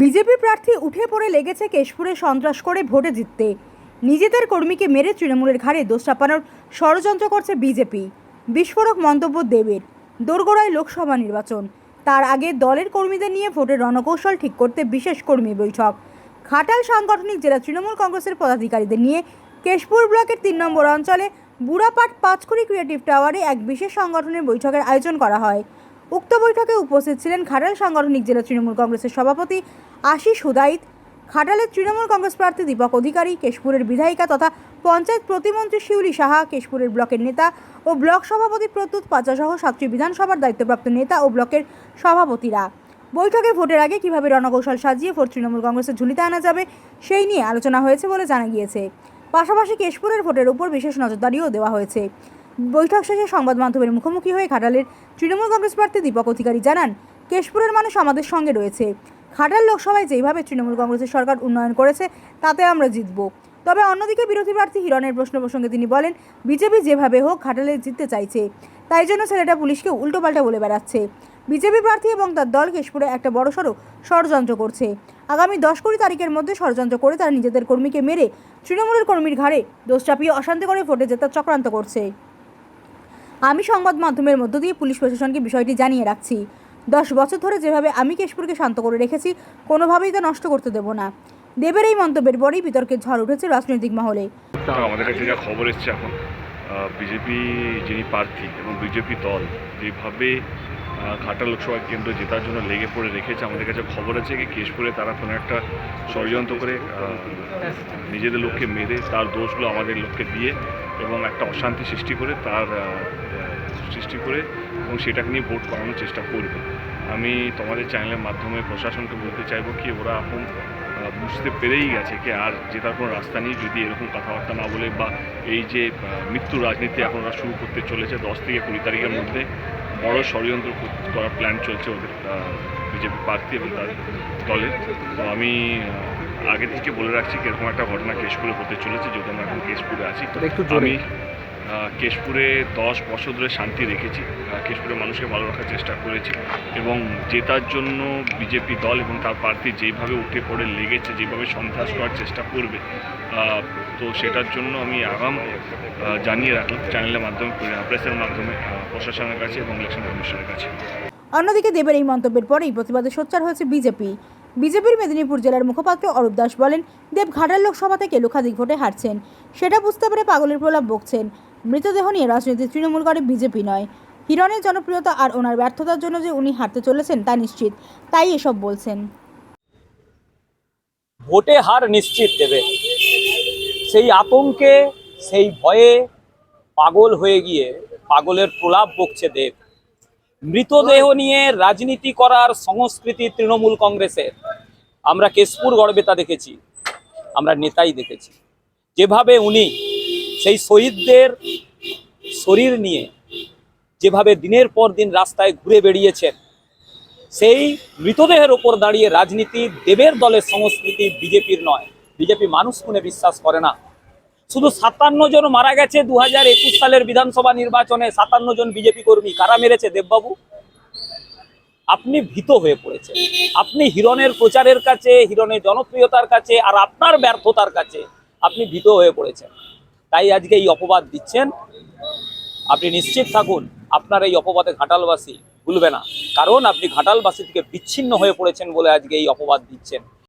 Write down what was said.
BJP প্রার্থী উঠে পড়ে লেগেছে কেশপুরে সন্ত্রাস করে ভোটে জিততে। নিজেদের কর্মীকে মেরে তৃণমূলের ঘাড়ে দোষ চাপানোর ষড়যন্ত্র করছে বিজেপি। বিস্ফোরক মন্তব্য দেবের। দোরগোড়ায় লোকসভা নির্বাচন। তার আগে দলের কর্মীদের নিয়ে ভোটের রণকৌশল ঠিক করতে বিশেষ কর্মী বৈঠক। খাটাল সাংগঠনিক জেলা তৃণমূল কংগ্রেসের পদাধিকারীদের নিয়ে কেশপুর ব্লকের তিন নম্বর অঞ্চলে বুড়াপাট পাঁচকুড়ি ক্রিয়েটিভ টাওয়ারে এক বিশেষ সংগঠনের বৈঠকের আয়োজন করা হয়। উক্ত বৈঠকে উপস্থিত ছিলেন খাটাল সাংগঠনিক জেলা তৃণমূল কংগ্রেসের সভাপতি আশিস হুদাইত খাটালের তৃণমূল কংগ্রেস প্রার্থী দীপক অধিকারী, কেশপুরের বিধায়িকা তথা পঞ্চায়েত প্রতিমন্ত্রী শিউলি সাহা, কেশপুরের ব্লকের নেতা ও ব্লক সভাপতি প্রত্যুৎ পাচাসহ সাতটি বিধানসভার দায়িত্বপ্রাপ্ত নেতা ও ব্লকের সভাপতিরা। বৈঠকে ভোটের আগে কীভাবে রণকৌশল সাজিয়ে ভোট তৃণমূল কংগ্রেসের ঝুলিতে আনা যাবে, সেই নিয়ে আলোচনা হয়েছে বলে জানা গিয়েছে। পাশাপাশি কেশপুরের ভোটের উপর বিশেষ নজরদারিও দেওয়া হয়েছে। বৈঠক শেষে সংবাদ মাধ্যমের মুখোমুখি হয়ে ঘাটালের তৃণমূল কংগ্রেস প্রার্থী দীপক অধিকারী জানান, কেশপুরের মানুষ আমাদের সঙ্গে রয়েছে। খাটাল লোকসভায় যেইভাবে তৃণমূল কংগ্রেসের সরকার উন্নয়ন করেছে, তাতে আমরা জিতব। তবে অন্যদিকে বিরোধী প্রার্থী হিরণের প্রশ্ন প্রসঙ্গে তিনি বলেন, বিজেপি যেভাবে হোক খাটালে জিততে চাইছে। তাই জন্য ছেলেটা পুলিশকে উল্টোপাল্টা বলে বেড়াচ্ছে। বিজেপি প্রার্থী এবং তার দল কেশপুরে একটা বড়সড় ষড়যন্ত্র করছে। আগামী দশ কুড়ি তারিখের মধ্যে ষড়যন্ত্র করে তারা নিজেদের কর্মীকে মেরে তৃণমূলের কর্মীর ঘাড়ে দোষ চাপিয়ে অশান্তি করে ভোটে জেতার চক্রান্ত করছে। আমি সংবাদ মাধ্যমের মধ্য দিয়ে পুলিশ প্রশাসনকে বিষয়টি জানিয়ে রাখছি। দশ বছর ধরে যেভাবে আমি কেশপুরকে শান্ত করে রেখেছি, কোনোভাবেই তা নষ্ট করতে দেব না। দেবের এই মন্তব্যের পরেই বিতর্কের ঝড় উঠেছে রাজনৈতিক মহলে। আমাদের কাছে যা খবর এসছে এখন বিজেপি যিনি প্রার্থী এবং বিজেপি দল, যেভাবে ঘাটাল লোকসভা কেন্দ্র জেতার জন্য লেগে পড়ে রেখেছে। আমাদের কাছে খবর আছে কি কেশপুরে তারা কোনো একটা ষড়যন্ত্র করে নিজেদের লোককে মেরে তার দোষগুলো আমাদের লোককে দিয়ে এবং একটা অশান্তি সৃষ্টি করে তার সৃষ্টি করে এবং সেটাকে নিয়ে ভোট করানোর চেষ্টা করবে। আমি তোমাদের চ্যানেলের মাধ্যমে প্রশাসনকে বলতে চাইব কি ওরা এখন বুঝতে পেরেই গেছে কি আর জেতার কোনো রাস্তা নেই। যদি এরকম কথাবার্তা না বলে বা এই যে মৃত্যু রাজনীতি এখন ওরা শুরু করতে চলেছে দশ থেকে কুড়ি তারিখের মধ্যে বড় ষড়যন্ত্র কর- করার প্ল্যান চলছে ওদের বিজেপি প্রার্থী এবং তার দলের। তো আমি আগে থেকে বলে রাখছি কীরকম একটা ঘটনা কেশপুরে হতে চলেছে যেহেতু আমরা এখন কেশপুরে আছি। একটু আমি কেশপুরে দশ বছর ধরে শান্তি রেখেছি। আহ, কেশপুরের মানুষকে ভালো রাখার চেষ্টা করেছি এবং জেতার জন্য বিজেপি দল এবং তার প্রার্থী যেভাবে উঠে পড়ে লেগেছে যেভাবে সন্ত্রাস করার চেষ্টা করবে তো সেটার জন্য আমি আগাম জানিয়ে রাখলাম চ্যানেলের মাধ্যমে প্রেসের মাধ্যমে প্রশাসনের কাছে এবং ইলেকশন কমিশনের কাছে। অন্যদিকে দেবের এই মন্তব্যের পরেই প্রতিবাদে সোচ্চার হয়েছে বিজেপি। বিজেপির মেদিনীপুর জেলার মুখপাত্র অরূপ দাস বলেন দেব ঘাটাল লোকসভা থেকে লক্ষাধিক ভোটে হারছেন। সেটা বুঝতে পেরে পাগলের প্রলাপ বকছেন। মৃতদেহ নিয়ে রাজনীতি তৃণমূল করে বিজেপি নয়। হিরণের জনপ্রিয়তা আর ওনার ব্যর্থতার জন্য যে উনি হারতে চলেছেন, তা নিশ্চিত। তাই এসব বলছেন। ভোটে হার নিশ্চিত দেবে। সেই আতঙ্কে, সেই ভয়ে পাগল হয়ে গিয়ে পাগলের প্রলাপ বকছে দেব। মৃতদেহ নিয়ে রাজনীতি করার সংস্কৃতি তৃণমূল কংগ্রেসের। আমরা কেশপুর গড়বেতা দেখেছি। আমরা নেতাই দেখেছি। যেভাবে উনি সেই শহীদদের শরীর নিয়ে যেভাবে দিনের পর দিন রাস্তায় ঘুরে বেড়িয়েছেন, সেই মৃতদেহের ওপর দাঁড়িয়ে রাজনীতি দেবের দলের সংস্কৃতি বিজেপির নয়। বিজেপি মানুষ শুনে বিশ্বাস করে না। শুধু সাতান্ন জন মারা গেছে দু হাজার একুশ সালের বিধানসভা নির্বাচনে, সাতান্ন জন বিজেপি কর্মী। কারা মেরেছে দেববাবু? আপনি ভীত হয়ে পড়েছেন। আপনি হিরণের প্রচারের কাছে, হিরণের জনপ্রিয়তার কাছে আর আপনার ব্যর্থতার কাছে আপনি ভীত হয়ে পড়েছেন। তাই আজকে এই অপবাদ দিচ্ছেন। আপনি নিশ্চিত থাকুন, আপনার এই অপবাদে ঘাটালবাসী ভুলবে না। কারণ আপনি ঘাটালবাসী থেকে বিচ্ছিন্ন হয়ে পড়েছেন বলে আজকে এই অপবাদ দিচ্ছেন।